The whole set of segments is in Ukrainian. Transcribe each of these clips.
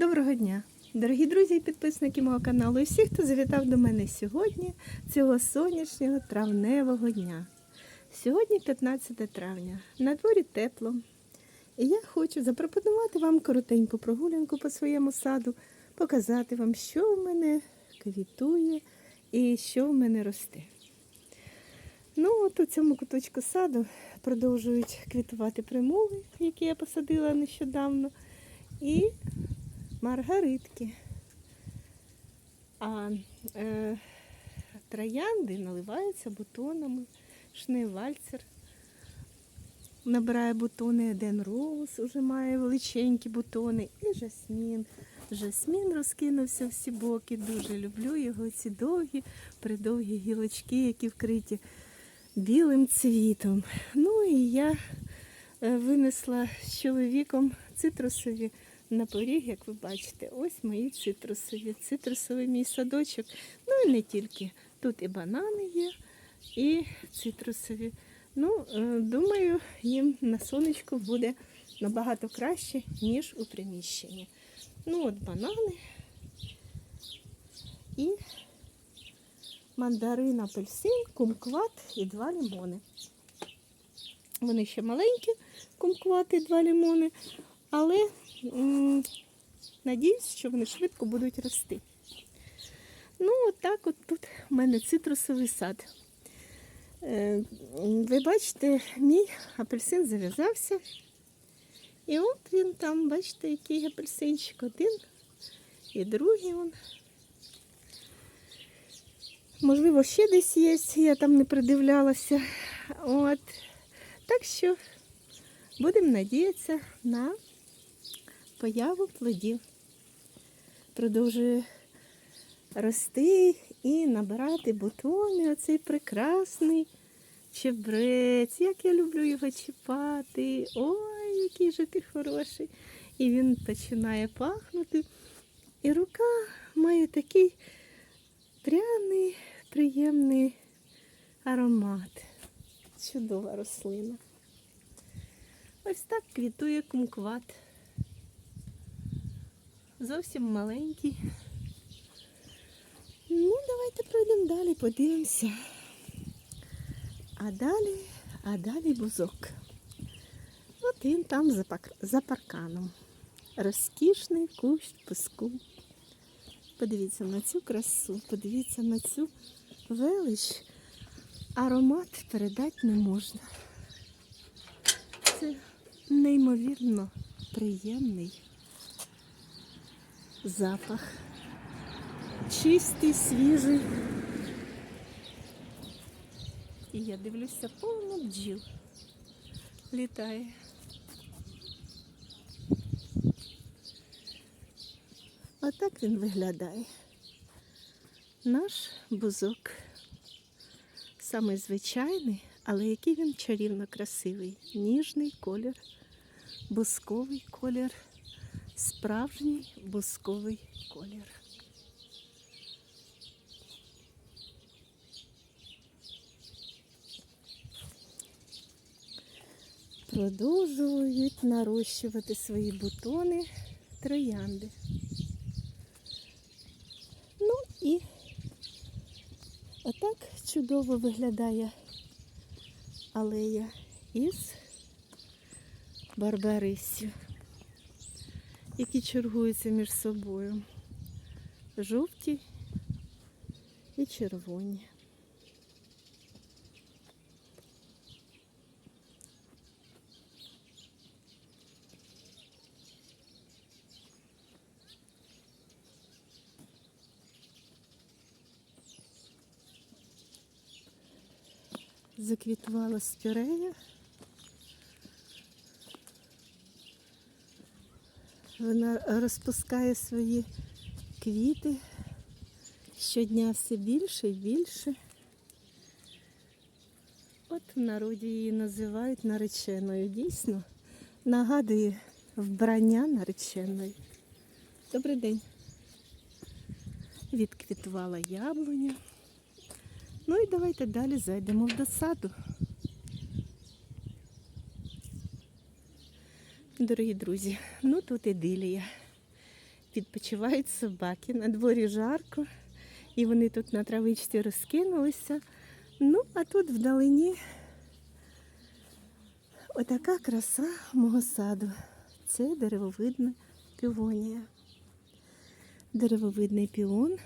Доброго дня, дорогі друзі і підписники мого каналу, і всі, хто завітав до мене сьогодні, цього сонячного травневого дня. Сьогодні 15 травня, на дворі тепло. І я хочу запропонувати вам коротеньку прогулянку по своєму саду, показати вам, що в мене квітує і що в мене росте. Ну, от у цьому куточку саду продовжують квітувати примули, які я посадила нещодавно, і маргаритки. А е, троянди наливаються бутонами, шнейвальцер набирає бутони, Еден Роуз уже має величенькі бутони, і жасмін. Жасмін розкинувся всі боки. Дуже люблю його. Ці довгі, придовгі гілочки, які вкриті білим цвітом. Ну і я е, винесла з чоловіком цитрусові на поріг, як ви бачите. Ось мої цитрусові. Цитрусовий мій садочок. Ну і не тільки. Тут і банани є, і цитрусові. Ну, е, думаю, їм на сонечку буде набагато краще, ніж у приміщенні. Ну, от банани і мандарин, апельсин, кумкват і два лимони. Вони ще маленькі, кумкват і два лимони, але надіюсь, що вони швидко будуть рости. Ну, от так от тут у мене цитрусовий сад. Е, Ви бачите, мій апельсин зав'язався. І от він там, бачите, який апельсинчик один і другий он. Можливо, ще десь є, я там не придивлялася. От. Так що будемо надіятися на появу плодів. Продовжує рости і набирати бутони. Оцей прекрасний чебрець. Як я люблю його чіпати. Ой, який же ти хороший. І він починає пахнути. І рука має такий пряний, приємний аромат. Чудова рослина. Ось так квітує кумкват. Зовсім маленький. Ну, давайте пройдемо далі, подивимося. А далі, а далі бузок. От він там за, парканом. Розкішний кущ піску. Подивіться на цю красу, подивіться на цю велич. Аромат передати не можна. Це неймовірно приємний запах. Чистий, свіжий. І я дивлюся, повно бджіл літає. Отак він виглядає. Наш бузок. Самий звичайний, але який він чарівно красивий. Ніжний колір, бусковий колір, справжній бусковий колір. Продовжують нарощувати свої бутони троянди. Ну і отак чудово виглядає алея із барбарисів, які чергуються між собою. Жовті і червоні. Заквітувала спірея. Вона розпускає свої квіти щодня все більше і більше. От в народі її називають нареченою. Дійсно, нагадує вбрання нареченої. Добрий день. Відквітувала яблуня. Ну і давайте далі зайдемо в досаду. Дорогі друзі, ну тут ідилія. відпочивають собаки. На дворі жарко, і вони тут на травичці розкинулися. Ну, а тут вдалині отака краса мого саду. Це деревовидна півонія. Деревовидний піон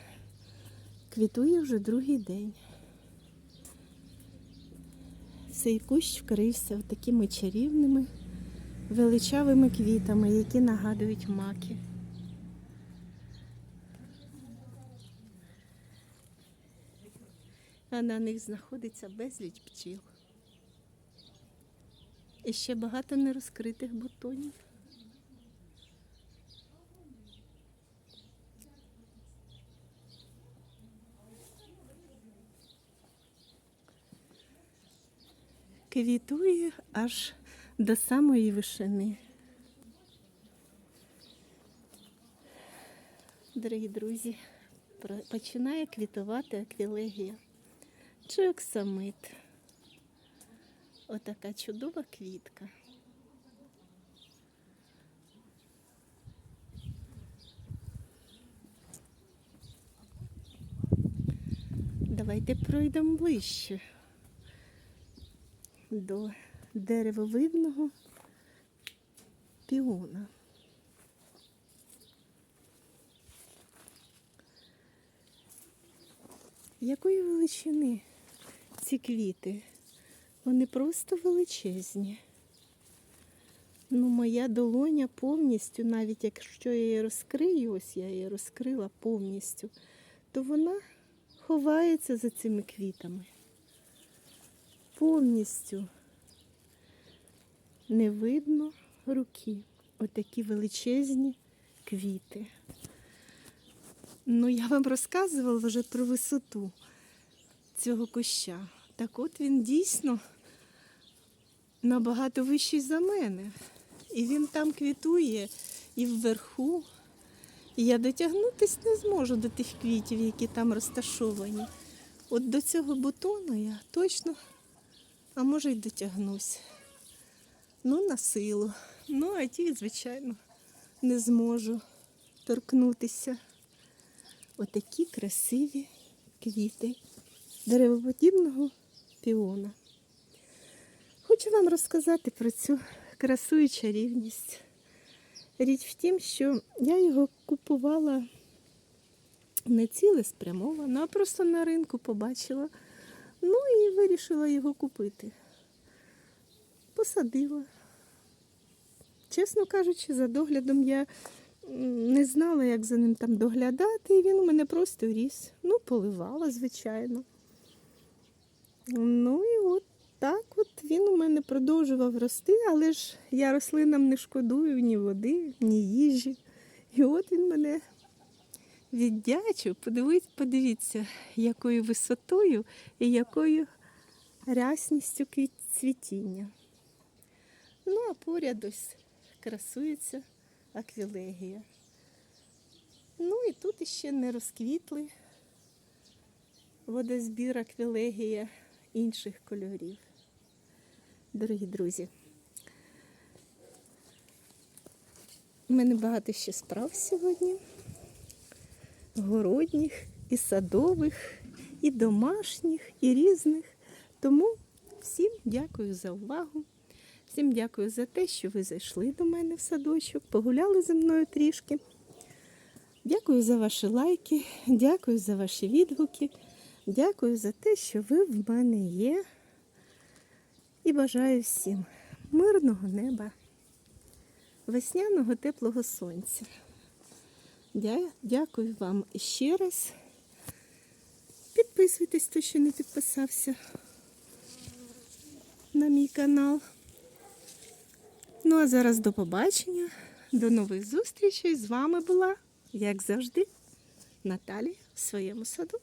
квітує вже другий день. Цей кущ вкрився такими чарівними величавими квітами, які нагадують маки. А на них знаходиться безліч пчіл. І ще багато нерозкритих бутонів. Квітує аж до самої вишини. Дорогі друзі, починає квітувати аквілегія чи оксамит. Отака чудова квітка. Давайте пройдемо ближче до деревовидного піона. Якої величини ці квіти? Вони просто величезні. Ну, моя долоня повністю, навіть якщо я її розкрию, ось я її розкрила повністю, то вона ховається за цими квітами. Повністю не видно руки. Отакі величезні квіти. Ну, я вам розказувала вже про висоту цього куща. Так от він дійсно набагато вищий за мене. І він там квітує і вверху. І я дотягнутися не зможу до тих квітів, які там розташовані. От до цього бутону я точно, а може й дотягнусь. Ну, на силу. Ну, а ті, звичайно, не зможу торкнутися. Отакі красиві квіти деревоподібного піона. Хочу вам розказати про цю красу і чарівність. Річ в тім, що я його купувала не цілеспрямовано, а просто на ринку побачила. Ну і вирішила його купити. Посадила. Чесно кажучи, за доглядом я не знала, як за ним там доглядати, і він у мене просто ріс. Ну, поливала, звичайно. Ну і от так от він у мене продовжував рости, але ж я рослинам не шкодую ні води, ні їжі. І от він мене віддячив. Подивись, подивіться, якою висотою і якою рясністю цвітіння. Ну, а поряд ось красується аквілегія. Ну і тут іще не розквітли водозбір аквілегія інших кольорів. Дорогі друзі, у мене багато ще справ сьогодні. Городніх, і садових, і домашніх, і різних. Тому всім дякую за увагу. Всім дякую за те, що ви зайшли до мене в садочок, погуляли зі мною трішки. Дякую за ваші лайки, дякую за ваші відгуки, дякую за те, що ви в мене є. І бажаю всім мирного неба, весняного теплого сонця. Дя- Дякую вам ще раз. Підписуйтесь, хто ще не підписався на мій канал. Ну а зараз до побачення, до нових зустрічей. З вами була, як завжди, Наталія в своєму саду.